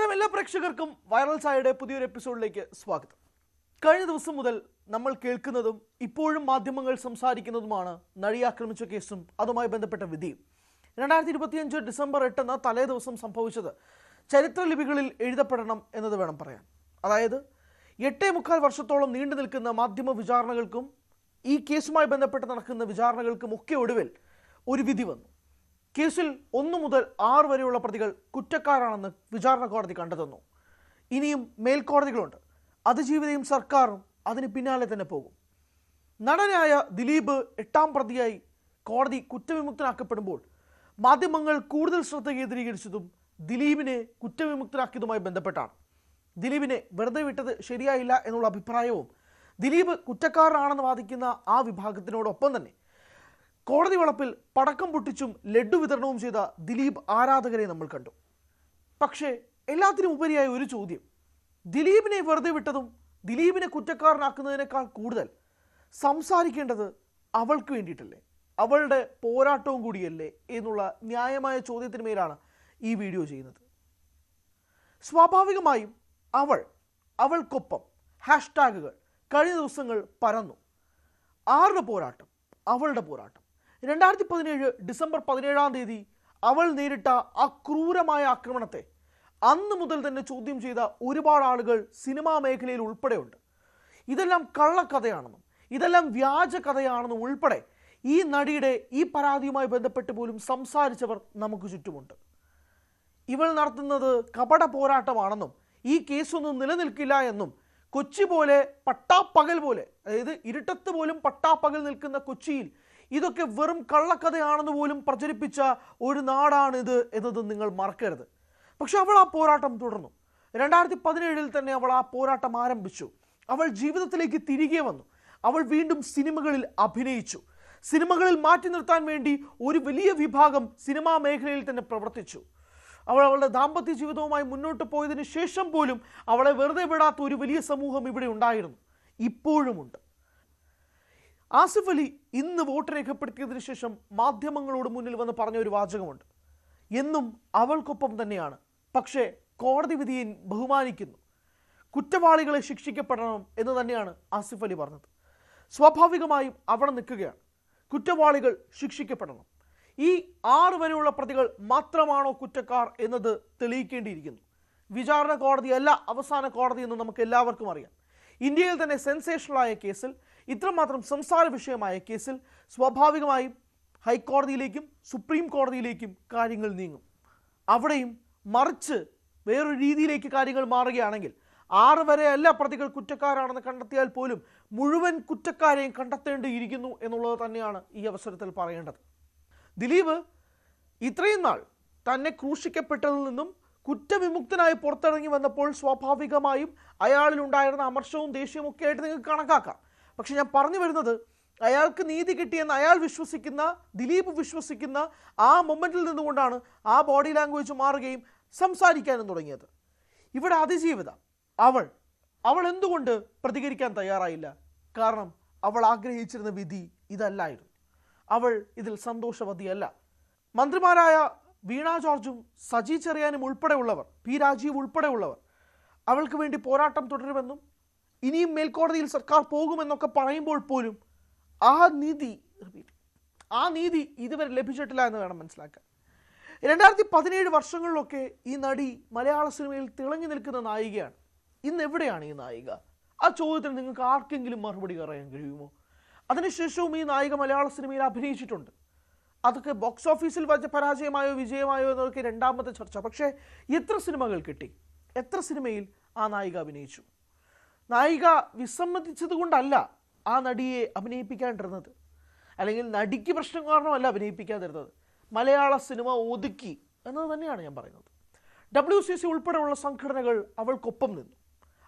നമസ്കാരം എല്ലാ പ്രേക്ഷകർക്കും വൈറൽ ചായയുടെ പുതിയൊരു എപ്പിസോഡിലേക്ക് സ്വാഗതം. കഴിഞ്ഞ ദിവസം മുതൽ നമ്മൾ കേൾക്കുന്നതും ഇപ്പോഴും മാധ്യമങ്ങൾ സംസാരിക്കുന്നതുമാണ് നടി ആക്രമിച്ച കേസും അതുമായി ബന്ധപ്പെട്ട വിധിയും. രണ്ടായിരത്തി ഇരുപത്തിയഞ്ച് ഡിസംബർ എട്ടെന്ന തലേ ദിവസം സംഭവിച്ചത് ചരിത്രലിപികളിൽ എഴുതപ്പെടണം എന്നത് വേണം പറയാൻ. അതായത് എട്ടേ മുക്കാൽ വർഷത്തോളം നീണ്ടു നിൽക്കുന്ന മാധ്യമ വിചാരണകൾക്കും ഈ കേസുമായി ബന്ധപ്പെട്ട് നടക്കുന്ന വിചാരണകൾക്കും ഒക്കെ ഒടുവിൽ ഒരു വിധി വന്നു. കേസിൽ ഒന്നു മുതൽ ആറ് വരെയുള്ള പ്രതികൾ കുറ്റക്കാരാണെന്ന് വിചാരണ കോടതി കണ്ടെത്തുന്നു. ഇനിയും മേൽക്കോടതികളുണ്ട്. അതിജീവിതയും സർക്കാരും അതിന് പിന്നാലെ തന്നെ പോകും. നടനായ ദിലീപ് എട്ടാം പ്രതിയായി കോടതി കുറ്റവിമുക്തനാക്കപ്പെടുമ്പോൾ മാധ്യമങ്ങൾ കൂടുതൽ ശ്രദ്ധ കേന്ദ്രീകരിച്ചതും ദിലീപിനെ കുറ്റവിമുക്തനാക്കിയതുമായി ബന്ധപ്പെട്ടാണ്. ദിലീപിനെ വെറുതെ വിട്ടത് ശരിയായില്ല എന്നുള്ള അഭിപ്രായവും ദിലീപ് കുറ്റക്കാരനാണെന്ന് വാദിക്കുന്ന ആ വിഭാഗത്തിനോടൊപ്പം തന്നെ കോടതി വളപ്പിൽ പടക്കം പൊട്ടിച്ചും ലഡ്ഡു വിതരണവും ചെയ്ത ദിലീപ് ആരാധകരെ നമ്മൾ കണ്ടു. പക്ഷേ എല്ലാത്തിനും ഉപരിയായ ഒരു ചോദ്യം. ദിലീപിനെ വെറുതെ വിട്ടതും ദിലീപിനെ കുറ്റക്കാരനാക്കുന്നതിനേക്കാൾ കൂടുതൽ സംസാരിക്കേണ്ടത് അവൾക്ക് വേണ്ടിയിട്ടല്ലേ? അവളുടെ പോരാട്ടവും കൂടിയല്ലേ എന്നുള്ള ന്യായമായ ചോദ്യത്തിന് മേലാണ് ഈ വീഡിയോ ചെയ്യുന്നത്. സ്വാഭാവികമായും അവൾ അവൾക്കൊപ്പം ഹാഷ്ടാഗുകൾ കഴിഞ്ഞ ദിവസങ്ങൾ പരന്നു. ആരുടെ പോരാട്ടം? അവളുടെ പോരാട്ടം. രണ്ടായിരത്തി പതിനേഴ് ഡിസംബർ പതിനേഴാം തീയതി അവൾ നേരിട്ട ആ ക്രൂരമായ ആക്രമണത്തെ അന്ന് മുതൽ തന്നെ ചോദ്യം ചെയ്ത ഒരുപാട് ആളുകൾ സിനിമാ മേഖലയിൽ ഉൾപ്പെടെയുണ്ട്. ഇതെല്ലാം കള്ളക്കഥയാണെന്നും ഇതെല്ലാം വ്യാജ കഥയാണെന്നും ഉൾപ്പെടെ ഈ നടിയുടെ ഈ പരാതിയുമായി ബന്ധപ്പെട്ട് പോലും സംസാരിച്ചവർ നമുക്ക് ചുറ്റുമുണ്ട്. ഇവൾ നടത്തുന്നത് കപട പോരാട്ടമാണെന്നും ഈ കേസൊന്നും നിലനിൽക്കില്ല എന്നും കൊച്ചി പോലെ പട്ടാപ്പകൽ പോലെ അതായത് ഇരുട്ടത്ത് പോലും പട്ടാപ്പകൽ നിൽക്കുന്ന കൊച്ചിയിൽ ഇതൊക്കെ വെറും കള്ളക്കഥയാണെന്ന് പോലും പ്രചരിപ്പിച്ച ഒരു നാടാണിത് എന്നത് നിങ്ങൾ മറക്കരുത്. പക്ഷെ അവൾ ആ പോരാട്ടം തുടർന്നു. രണ്ടായിരത്തി പതിനേഴിൽ തന്നെ അവൾ ആ പോരാട്ടം ആരംഭിച്ചു. അവൾ ജീവിതത്തിലേക്ക് തിരികെ വന്നു. അവൾ വീണ്ടും സിനിമകളിൽ അഭിനയിച്ചു. സിനിമകളിൽ മാറ്റി നിർത്താൻ വേണ്ടി ഒരു വലിയ വിഭാഗം സിനിമാ മേഖലയിൽ തന്നെ പ്രവർത്തിച്ചു. അവൾ അവളുടെ ദാമ്പത്യ ജീവിതവുമായി മുന്നോട്ട് പോയതിനു ശേഷം പോലും അവളെ വെറുതെ വിടാത്ത ഒരു വലിയ സമൂഹം ഇവിടെ ഉണ്ടായിരുന്നു. ഇപ്പോഴുമുണ്ട്. ആസിഫ് അലി ഇന്ന് വോട്ട് രേഖപ്പെടുത്തിയതിനു ശേഷം മാധ്യമങ്ങളോട് മുന്നിൽ വന്ന് പറഞ്ഞ ഒരു വാചകമുണ്ട്. എന്നും അവൾക്കൊപ്പം തന്നെയാണ്. പക്ഷേ കോടതി വിധിയെ ബഹുമാനിക്കുന്നു. കുറ്റവാളികളെ ശിക്ഷിക്കപ്പെടണം എന്ന് തന്നെയാണ് ആസിഫ് അലി പറഞ്ഞത്. സ്വാഭാവികമായും അവിടെ നിൽക്കുകയാണ്. കുറ്റവാളികൾ ശിക്ഷിക്കപ്പെടണം. ഈ ആറ് വരെയുള്ള പ്രതികൾ മാത്രമാണോ കുറ്റക്കാർ എന്നത് തെളിയിക്കേണ്ടിയിരിക്കുന്നു. വിചാരണ കോടതിയല്ല അവസാന കോടതി എന്ന് നമുക്ക് എല്ലാവർക്കും അറിയാം. ഇന്ത്യയിൽ തന്നെ സെൻസേഷണലായ കേസിൽ ഇത്രമാത്രം സംസാര വിഷയമായ കേസിൽ സ്വാഭാവികമായും ഹൈക്കോടതിയിലേക്കും സുപ്രീം കോടതിയിലേക്കും കാര്യങ്ങൾ നീങ്ങും. അവിടെയും മറിച്ച് വേറൊരു രീതിയിലേക്ക് കാര്യങ്ങൾ മാറുകയാണെങ്കിൽ ആറ് വരെ അല്ല പ്രതികൾ കുറ്റക്കാരാണെന്ന് കണ്ടെത്തിയാൽ പോലും മുഴുവൻ കുറ്റക്കാരെയും കണ്ടെത്തേണ്ടിയിരിക്കുന്നു എന്നുള്ളത് തന്നെയാണ് ഈ അവസരത്തിൽ പറയേണ്ടത്. ദിലീപ് ഇത്രയും നാൾ തന്നെ ക്രൂശിക്കപ്പെട്ടതിൽ നിന്നും കുറ്റവിമുക്തനായി പുറത്തിറങ്ങി വന്നപ്പോൾ സ്വാഭാവികമായും അയാളിലുണ്ടായിരുന്ന അമർഷവും ദേഷ്യവും ഒക്കെ ആയിട്ട് നിങ്ങൾക്ക് കണക്കാക്കാം. പക്ഷെ ഞാൻ പറഞ്ഞു വരുന്നത് അയാൾക്ക് നീതി കിട്ടിയെന്ന് അയാൾ വിശ്വസിക്കുന്ന ദിലീപ് വിശ്വസിക്കുന്ന ആ മൊമെന്റിൽ നിന്നുകൊണ്ടാണ് ആ ബോഡി ലാംഗ്വേജ് മാറുകയും സംസാരിക്കാനും തുടങ്ങിയത്. ഇവിടെ അതിജീവിത. അവൾ അവൾ എന്തുകൊണ്ട് പ്രതികരിക്കാൻ തയ്യാറായില്ല? കാരണം അവൾ ആഗ്രഹിച്ചിരുന്ന വിധി ഇതല്ലായിരുന്നു. അവൾ ഇതിൽ സന്തോഷവതിയല്ല. മന്ത്രിമാരായ വീണ ജോർജും സജി ചെറിയാനും ഉൾപ്പെടെയുള്ളവർ പി രാജീവ് ഉൾപ്പെടെയുള്ളവർ അവൾക്ക് വേണ്ടി പോരാട്ടം തുടരുമെന്നും ഇനിയും മേൽക്കോടതിയിൽ സർക്കാർ പോകുമെന്നൊക്കെ പറയുമ്പോൾ പോലും ആ നീതി ആ നീതി ഇതുവരെ ലഭിച്ചിട്ടില്ല എന്ന് വേണം മനസ്സിലാക്കാൻ. രണ്ടായിരത്തി പതിനേഴ് വർഷങ്ങളിലൊക്കെ ഈ നടി മലയാള സിനിമയിൽ തിളങ്ങി നിൽക്കുന്ന നായികയാണ്. ഇന്ന് എവിടെയാണ് ഈ നായിക? ആ ചോദ്യത്തിന് നിങ്ങൾക്ക് ആർക്കെങ്കിലും മറുപടി പറയാൻ കഴിയുമോ? അതിനുശേഷവും ഈ നായിക മലയാള സിനിമയിൽ അഭിനയിച്ചിട്ടുണ്ട്. അതൊക്കെ ബോക്സ് ഓഫീസിൽ വച്ച പരാജയമായോ വിജയമായോ എന്നതൊക്കെ രണ്ടാമത്തെ ചർച്ച. പക്ഷേ എത്ര സിനിമകൾ കിട്ടി? എത്ര സിനിമയിൽ ആ നായിക അഭിനയിച്ചു? നായിക വിസമ്മതിച്ചത് കൊണ്ടല്ല ആ നടിയെ അഭിനയിപ്പിക്കാണ്ടിരുന്നത്. അല്ലെങ്കിൽ നടിക്ക് പ്രശ്നം കാരണമല്ല അഭിനയിപ്പിക്കാതിരുന്നത്. മലയാള സിനിമ ഒതുക്കി എന്നത് തന്നെയാണ് ഞാൻ പറയുന്നത്. ഡബ്ല്യു സി സി ഉൾപ്പെടെയുള്ള സംഘടനകൾ അവൾക്കൊപ്പം നിന്നു.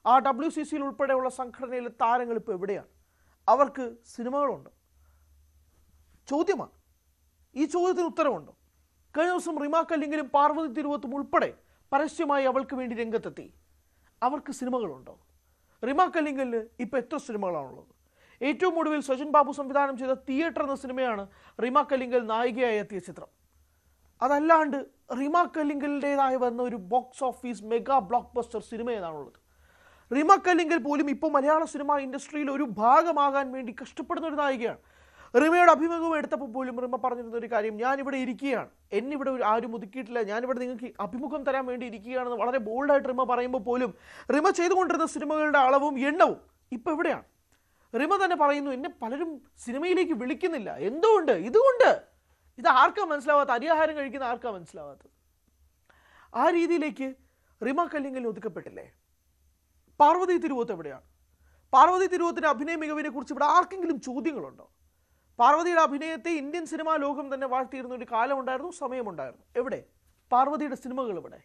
ആ ഡബ്ല്യു സി സിയിൽ ഉൾപ്പെടെയുള്ള സംഘടനയിലെ താരങ്ങൾ ഇപ്പോൾ എവിടെയാണ്? അവർക്ക് സിനിമകളുണ്ട്. ചോദ്യമാണ്. ഈ ചോദ്യത്തിന് ഉത്തരവുണ്ടോ? കഴിഞ്ഞ ദിവസം റിമ അല്ലെങ്കിലും പാർവതി തിരുവത്തും ഉൾപ്പെടെ പരസ്യമായി അവൾക്ക് വേണ്ടി രംഗത്തെത്തി. അവർക്ക് സിനിമകളുണ്ടോ? റിമ ഇപ്പം ഇപ്പോൾ എത്ര സിനിമകളാണുള്ളത്? ഏറ്റവും ഒടുവിൽ സജിൻ ബാബു സംവിധാനം ചെയ്ത തിയേറ്റർ എന്ന സിനിമയാണ് റിമ നായികയായി എത്തിയ ചിത്രം. അതല്ലാണ്ട് റിമ വന്ന ഒരു box office mega blockbuster സിനിമ ഏതാണുള്ളത്? റിമ പോലും ഇപ്പോൾ മലയാള സിനിമ ഇൻഡസ്ട്രിയിൽ ഒരു ഭാഗമാകാൻ വേണ്ടി കഷ്ടപ്പെടുന്ന ഒരു നായികയാണ് റിമയുടെ അഭിമുഖം എടുത്തപ്പോൾ പോലും റിമ പറഞ്ഞിരുന്ന ഒരു കാര്യം ഞാൻ ഇവിടെ ഇരിക്കുകയാണ്. എന്നിവിടെ ഒരു ആരും ഒതുക്കിയിട്ടില്ല. ഞാനിവിടെ നിങ്ങൾക്ക് അഭിമുഖം തരാൻ വേണ്ടി ഇരിക്കുകയാണെന്ന് വളരെ ബോൾഡായിട്ട് റിമ പറയുമ്പോൾ പോലും റിമ ചെയ്തുകൊണ്ടിരുന്ന സിനിമകളുടെ അളവും എണ്ണവും ഇപ്പോൾ എവിടെയാണ്? റിമ തന്നെ പറയുന്നു എന്നെ പലരും സിനിമയിലേക്ക് വിളിക്കുന്നില്ല. എന്തുകൊണ്ട്? ഇതുകൊണ്ട്? ഇത് ആർക്കാ മനസ്സിലാവാത്ത അരിയാഹാരം കഴിക്കുന്ന ആർക്കാ മനസ്സിലാവാത്തത്? ആ രീതിയിലേക്ക് റിമ കല്ലിങ്കൽ ഒതുക്കപ്പെട്ടില്ലേ? പാർവതി തിരുവോത്ത് എവിടെയാണ്? പാർവതി തിരുവോത്തിന്റെ അഭിനയ മികവിനെ കുറിച്ച് ഇവിടെ ആർക്കെങ്കിലും ചോദ്യങ്ങളുണ്ടോ? പാർവതിയുടെ അഭിനയത്തെ ഇന്ത്യൻ സിനിമാ ലോകം തന്നെ വാഴ്ത്തിയിരുന്ന ഒരു കാലമുണ്ടായിരുന്നു സമയമുണ്ടായിരുന്നു. എവിടെ? പാർവതിയുടെ സിനിമകൾ ഇവിടെ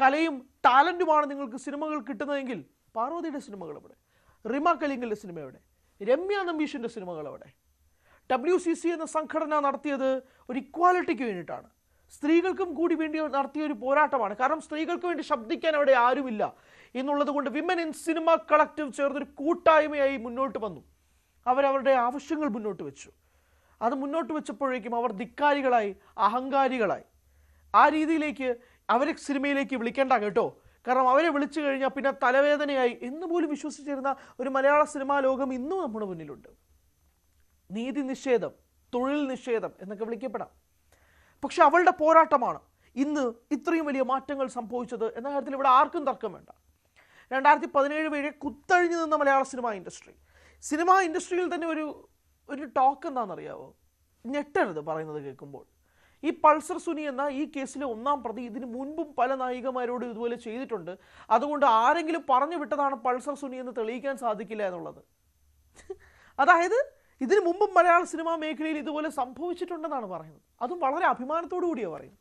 കലയും ടാലന്റുമാണ് നിങ്ങൾക്ക് സിനിമകൾ കിട്ടുന്നതെങ്കിൽ പാർവതിയുടെ സിനിമകൾ ഇവിടെ റിമ കലിംഗിന്റെ സിനിമ എവിടെ? രമ്യ നമ്പീഷിന്റെ സിനിമകൾ എവിടെ? ഡബ്ല്യു സി സി എന്ന സംഘടന നടത്തിയത് ഒരു ഇക്വാലിറ്റിക്ക് വേണ്ടിയിട്ടാണ്. സ്ത്രീകൾക്കും കൂടി വേണ്ടി നടത്തിയ ഒരു പോരാട്ടമാണ്. കാരണം സ്ത്രീകൾക്ക് വേണ്ടി ശബ്ദിക്കാൻ അവിടെ ആരുമില്ല. എന്നുള്ളത് കൊണ്ട് വിമൻ ഇൻ സിനിമ കളക്റ്റീവ് ചേർന്നൊരു കൂട്ടായ്മയായി മുന്നോട്ട് വന്നു. അവരവരുടെ ആവശ്യങ്ങൾ മുന്നോട്ട് വെച്ചു. അത് മുന്നോട്ട് വെച്ചപ്പോഴേക്കും അവർ ധിക്കാരികളായി അഹങ്കാരികളായി. ആ രീതിയിലേക്ക് അവരെ സിനിമയിലേക്ക് വിളിക്കേണ്ട കേട്ടോ. കാരണം അവരെ വിളിച്ചു കഴിഞ്ഞാൽ പിന്നെ തലവേദനയായി എന്ന് പോലും വിശ്വസിച്ചിരുന്ന ഒരു മലയാള സിനിമാ ലോകം ഇന്നും നമ്മുടെ മുന്നിലുണ്ട്. നീതി നിഷേധം തൊഴിൽ നിഷേധം എന്നൊക്കെ വിളിക്കപ്പെടാം. പക്ഷെ അവളുടെ പോരാട്ടമാണ് ഇന്ന് ഇത്രയും വലിയ മാറ്റങ്ങൾ സംഭവിച്ചത് എന്ന കാര്യത്തിൽ ഇവിടെ ആർക്കും തർക്കം വേണ്ട. രണ്ടായിരത്തി പതിനേഴ് വരെ കുത്തഴിഞ്ഞു നിന്ന മലയാള സിനിമാ ഇൻഡസ്ട്രി സിനിമാ ഇൻഡസ്ട്രിയിൽ തന്നെ ഒരു ഒരു ടോക്ക് എന്താണെന്നറിയാവോ? ഞെട്ടരുത് പറയുന്നത് കേൾക്കുമ്പോൾ. ഈ പൾസർ സുനി എന്ന ഈ കേസിലെ ഒന്നാം പ്രതി ഇതിന് മുൻപും പല നായികമാരോട് ഇതുപോലെ ചെയ്തിട്ടുണ്ട്. അതുകൊണ്ട് ആരെങ്കിലും പറഞ്ഞു വിട്ടതാണ് പൾസർ സുനി എന്ന് തെളിയിക്കാൻ സാധിക്കില്ല എന്നുള്ളത്. അതായത് ഇതിനു മുമ്പും മലയാള സിനിമാ മേഖലയിൽ ഇതുപോലെ സംഭവിച്ചിട്ടുണ്ടെന്നാണ് പറയുന്നത്. അതും വളരെ അഭിമാനത്തോടു കൂടിയാണ് പറയുന്നത്.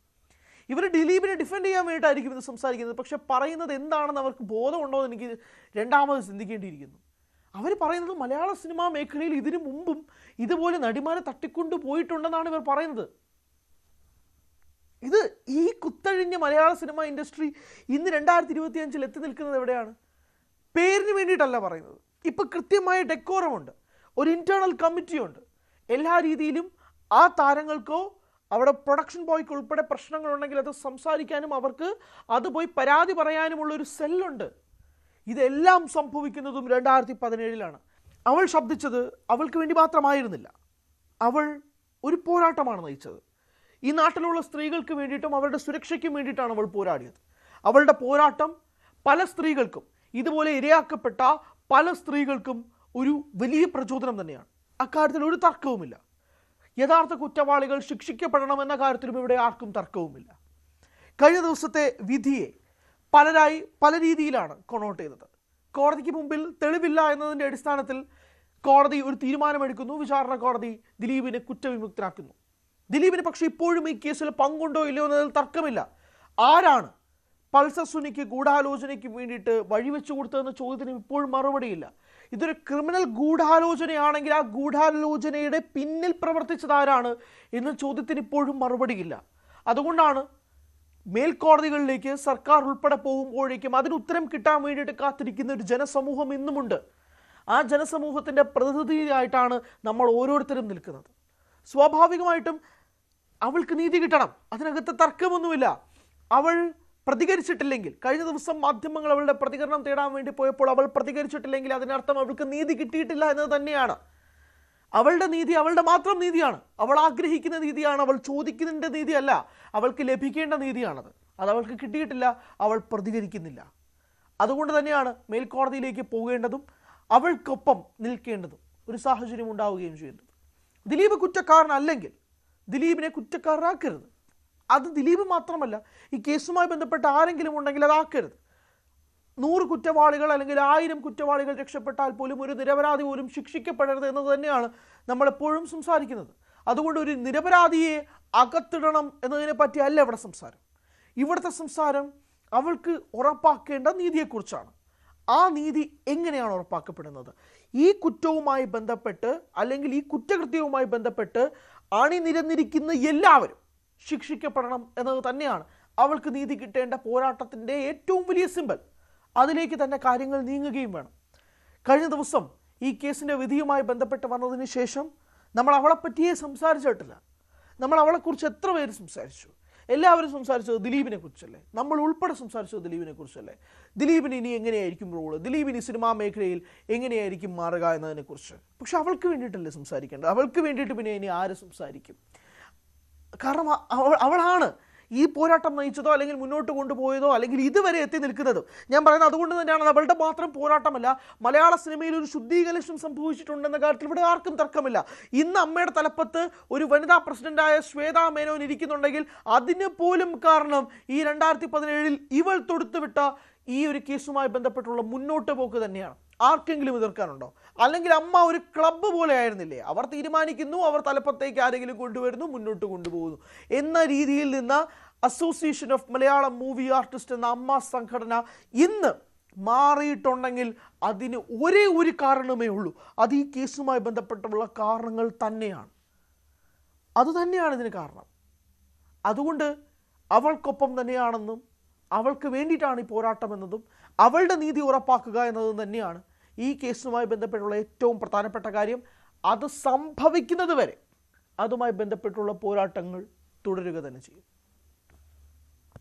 ഇവർ ദിലീപിനെ ഡിഫെൻഡ് ചെയ്യാൻ വേണ്ടിയിട്ടായിരിക്കും ഇത് സംസാരിക്കുന്നത്. പക്ഷെ പറയുന്നത് എന്താണെന്ന് അവർക്ക് ബോധമുണ്ടോ എന്ന് എനിക്ക് രണ്ടാമത് ചിന്തിക്കേണ്ടിയിരിക്കുന്നു. അവർ പറയുന്നത് മലയാള സിനിമാ മേഖലയിൽ ഇതിനു മുമ്പും ഇതുപോലെ നടിമാരെ തട്ടിക്കൊണ്ടു പോയിട്ടുണ്ടെന്നാണ് ഇവർ പറയുന്നത്. ഇത് ഈ കുത്തഴിഞ്ഞ മലയാള സിനിമ ഇൻഡസ്ട്രി ഇന്ന് രണ്ടായിരത്തി ഇരുപത്തി അഞ്ചിൽ എത്തി നിൽക്കുന്നത് എവിടെയാണ്? പേരിന് വേണ്ടിയിട്ടല്ല പറയുന്നത്. ഇപ്പൊ കൃത്യമായ ഡെക്കോറമുണ്ട്. ഒരു ഇന്റേർണൽ കമ്മിറ്റിയുണ്ട് എല്ലാ രീതിയിലും ആ താരങ്ങൾക്കോ അവിടെ പ്രൊഡക്ഷൻ ബോയ്ക്ക് ഉൾപ്പെടെ പ്രശ്നങ്ങളുണ്ടെങ്കിൽ അത് സംസാരിക്കാനും അവർക്ക് അത് പോയി പരാതി പറയാനുമുള്ള ഒരു സെല്ലുണ്ട് ഇതെല്ലാം സംഭവിക്കുന്നതും രണ്ടായിരത്തി പതിനേഴിലാണ് അവൾ ശബ്ദിച്ചത് അവൾക്ക് വേണ്ടി മാത്രമായിരുന്നില്ല. അവൾ ഒരു പോരാട്ടമാണ് നയിച്ചത്. ഈ നാട്ടിലുള്ള സ്ത്രീകൾക്ക് വേണ്ടിയിട്ടും അവരുടെ സുരക്ഷയ്ക്കും വേണ്ടിയിട്ടാണ് അവൾ പോരാടിയത്. അവളുടെ പോരാട്ടം പല സ്ത്രീകൾക്കും ഇതുപോലെ ഇരയാക്കപ്പെട്ട പല സ്ത്രീകൾക്കും ഒരു വലിയ പ്രചോദനം തന്നെയാണ്. അക്കാര്യത്തിൽ ഒരു തർക്കവുമില്ല. യഥാർത്ഥ കുറ്റവാളികൾ ശിക്ഷിക്കപ്പെടണമെന്ന കാര്യത്തിലും ഇവിടെ ആർക്കും തർക്കവുമില്ല. കഴിഞ്ഞ ദിവസത്തെ വിധിയെ പലരായി പല രീതിയിലാണ് കൊണോട്ട് ചെയ്തത്. കോടതിക്ക് മുമ്പിൽ തെളിവില്ല എന്നതിന്റെ അടിസ്ഥാനത്തിൽ കോടതി ഒരു തീരുമാനമെടുക്കുന്നു. വിചാരണ കോടതി ദിലീപിനെ കുറ്റവിമുക്തനാക്കുന്നു. ദിലീപിന് പക്ഷേ ഇപ്പോഴും ഈ കേസിൽ പങ്കുണ്ടോ ഇല്ലയോ എന്നതിൽ തർക്കമില്ല. ആരാണ് പൾസർ സുനിക്ക് ഗൂഢാലോചനയ്ക്ക് വേണ്ടിയിട്ട് വഴിവെച്ചു കൊടുത്തതെന്ന ചോദ്യത്തിന് ഇപ്പോഴും മറുപടിയില്ല. ഇതൊരു ക്രിമിനൽ ഗൂഢാലോചനയാണെങ്കിൽ ആ ഗൂഢാലോചനയുടെ പിന്നിൽ പ്രവർത്തിച്ചത് ആരാണ് എന്ന ചോദ്യത്തിന് ഇപ്പോഴും മറുപടിയില്ല. അതുകൊണ്ടാണ് മേൽക്കോടതികളിലേക്ക് സർക്കാർ ഉൾപ്പെടെ പോകുമ്പോഴേക്കും അതിന് ഉത്തരം കിട്ടാൻ വേണ്ടിയിട്ട് കാത്തിരിക്കുന്ന ഒരു ജനസമൂഹം ഇന്നുമുണ്ട് ആ ജനസമൂഹത്തിന്റെ പ്രതിനിധിയായിട്ടാണ് നമ്മൾ ഓരോരുത്തരും നിൽക്കുന്നത്. സ്വാഭാവികമായിട്ടും അവൾക്ക് നീതി കിട്ടണം. അതിനകത്ത് തർക്കമൊന്നുമില്ല. അവൾ പ്രതികരിച്ചിട്ടില്ലെങ്കിൽ കഴിഞ്ഞ ദിവസം മാധ്യമങ്ങൾ അവളുടെ പ്രതികരണം തേടാൻ വേണ്ടി പോയപ്പോൾ അവൾ പ്രതികരിച്ചിട്ടില്ലെങ്കിൽ അതിനർത്ഥം അവൾക്ക് നീതി കിട്ടിയിട്ടില്ല എന്നത് തന്നെയാണ്. അവളുടെ നീതി അവളുടെ മാത്രം നീതിയാണ്. അവൾ ആഗ്രഹിക്കുന്ന നീതിയാണ് അവൾ ചോദിക്കുന്നതിന്റെ നീതിയല്ല. അവൾക്ക് ലഭിക്കേണ്ട നീതിയാണത്. അത് അവൾക്ക് കിട്ടിയിട്ടില്ല അവൾ പ്രതികരിക്കുന്നില്ല. അതുകൊണ്ട് തന്നെയാണ് മേൽക്കോടതിയിലേക്ക് പോകേണ്ടതും അവൾക്കൊപ്പം നിൽക്കേണ്ടതും ഒരു സാഹചര്യം ഉണ്ടാവുകയും ചെയ്യുന്നത് ദിലീപ് കുറ്റക്കാരനല്ലെങ്കിൽ ദിലീപിനെ കുറ്റക്കാരനാക്കരുത്. അത് ദിലീപ് മാത്രമല്ല ഈ കേസുമായി ബന്ധപ്പെട്ട ആരെങ്കിലും ഉണ്ടെങ്കിൽ അതാക്കരുത് നൂറ് കുറ്റവാളികൾ അല്ലെങ്കിൽ ആയിരം കുറ്റവാളികൾ രക്ഷപ്പെട്ടാൽ പോലും ഒരു നിരപരാധി പോലും ശിക്ഷിക്കപ്പെടരുത് എന്നത് തന്നെയാണ് നമ്മളെപ്പോഴും സംസാരിക്കുന്നത്. അതുകൊണ്ട് ഒരു നിരപരാധിയെ അകത്തിടണം എന്നതിനെ പറ്റിയല്ല ഇവിടെ സംസാരം. ഇവിടുത്തെ സംസാരം അവൾക്ക് ഉറപ്പാക്കേണ്ട നീതിയെക്കുറിച്ചാണ്. ആ നീതി എങ്ങനെയാണ് ഉറപ്പാക്കപ്പെടുന്നത്? ഈ കുറ്റവുമായി ബന്ധപ്പെട്ട് അല്ലെങ്കിൽ ഈ കുറ്റകൃത്യവുമായി ബന്ധപ്പെട്ട് അണിനിരന്നിരിക്കുന്ന എല്ലാവരും ശിക്ഷിക്കപ്പെടണം എന്നത് തന്നെയാണ് അവൾക്ക് നീതി കിട്ടേണ്ട പോരാട്ടത്തിന്റെ ഏറ്റവും വലിയ സിമ്പൽ. അതിലേക്ക് തന്നെ കാര്യങ്ങൾ നീങ്ങുകയും വേണം. കഴിഞ്ഞ ദിവസം ഈ കേസിന്റെ വിധിയുമായി ബന്ധപ്പെട്ട് വന്നതിന് ശേഷം നമ്മൾ അവളെ അവളെപ്പറ്റിയേ സംസാരിച്ചിട്ടില്ല. നമ്മൾ അവളെക്കുറിച്ച് എത്ര പേര് സംസാരിച്ചു? എല്ലാവരും സംസാരിച്ചത് ദിലീപിനെ കുറിച്ചല്ലേ? നമ്മൾ ഉൾപ്പെടെ സംസാരിച്ചത് ദിലീപിനെ കുറിച്ചല്ലേ? ദിലീപിന് ഇനി എങ്ങനെയായിരിക്കും റോൾ ദിലീപിന് സിനിമാ മേഖലയിൽ എങ്ങനെയായിരിക്കും മാറുക എന്നതിനെക്കുറിച്ച് പക്ഷെ അവൾക്ക് വേണ്ടിയിട്ടല്ലേ സംസാരിക്കേണ്ടത്. അവൾക്ക് വേണ്ടിയിട്ട് പിന്നെ ഇനി ആര് സംസാരിക്കും? കാരണം അവൾ അവളാണ് ഈ പോരാട്ടം നയിച്ചതോ അല്ലെങ്കിൽ മുന്നോട്ട് കൊണ്ടുപോയതോ അല്ലെങ്കിൽ ഇതുവരെ എത്തി നിൽക്കുന്നതും? ഞാൻ പറയുന്നത് അതുകൊണ്ട് തന്നെയാണ്. അവളുടെ മാത്രം പോരാട്ടമല്ല. മലയാള സിനിമയിൽ ഒരു ശുദ്ധീകരണം സംഭവിച്ചിട്ടുണ്ടെന്ന കാര്യത്തിൽ ഇവിടെ ആർക്കും തർക്കമില്ല. ഇന്ന് അമ്മയുടെ തലപ്പത്ത് ഒരു വനിതാ പ്രസിഡന്റായ ശ്വേതാ മേനോൻ ഇരിക്കുന്നുണ്ടെങ്കിൽ അതിന് പോലും കാരണം ഈ രണ്ടായിരത്തി പതിനേഴിൽ ഇവൾ തൊടുത്തുവിട്ട ഈ ഒരു കേസുമായി ബന്ധപ്പെട്ടുള്ള മുന്നോട്ട് പോക്ക് തന്നെയാണ്. ആർക്കെങ്കിലും എതിർക്കാനുണ്ടോ? അല്ലെങ്കിൽ അമ്മ ഒരു ക്ലബ്ബ് പോലെ ആയിരുന്നില്ലേ? അവർ തീരുമാനിക്കുന്നു അവർ തലപ്പത്തേക്ക് ആരെങ്കിലും കൊണ്ടുവരുന്നു മുന്നോട്ട് കൊണ്ടുപോകുന്നു. എന്ന രീതിയിൽ നിന്ന് association of Malayalam movie artist എന്ന അമ്മ സംഘടന ഇന്ന് മാറിയിട്ടുണ്ടെങ്കിൽ അതിന് ഒരേ ഒരു കാരണമേ ഉള്ളൂ. അത് ഈ കേസുമായി ബന്ധപ്പെട്ടുള്ള കാരണങ്ങൾ തന്നെയാണ്. അതുതന്നെയാണ് ഇതിന് കാരണം. അതുകൊണ്ട് അവൾക്കൊപ്പം തന്നെയാണെന്നും അവൾക്ക് വേണ്ടിയിട്ടാണ് ഈ പോരാട്ടം എന്നതും അവളുടെ നീതി ഉറപ്പാക്കുക എന്നതും തന്നെയാണ് ഈ കേസുമായി ബന്ധപ്പെട്ടുള്ള ഏറ്റവും പ്രധാനപ്പെട്ട കാര്യം അത് സംഭവിക്കുന്നത് വരെ അതുമായി ബന്ധപ്പെട്ടുള്ള പോരാട്ടങ്ങൾ തുടരുക തന്നെ ചെയ്യും.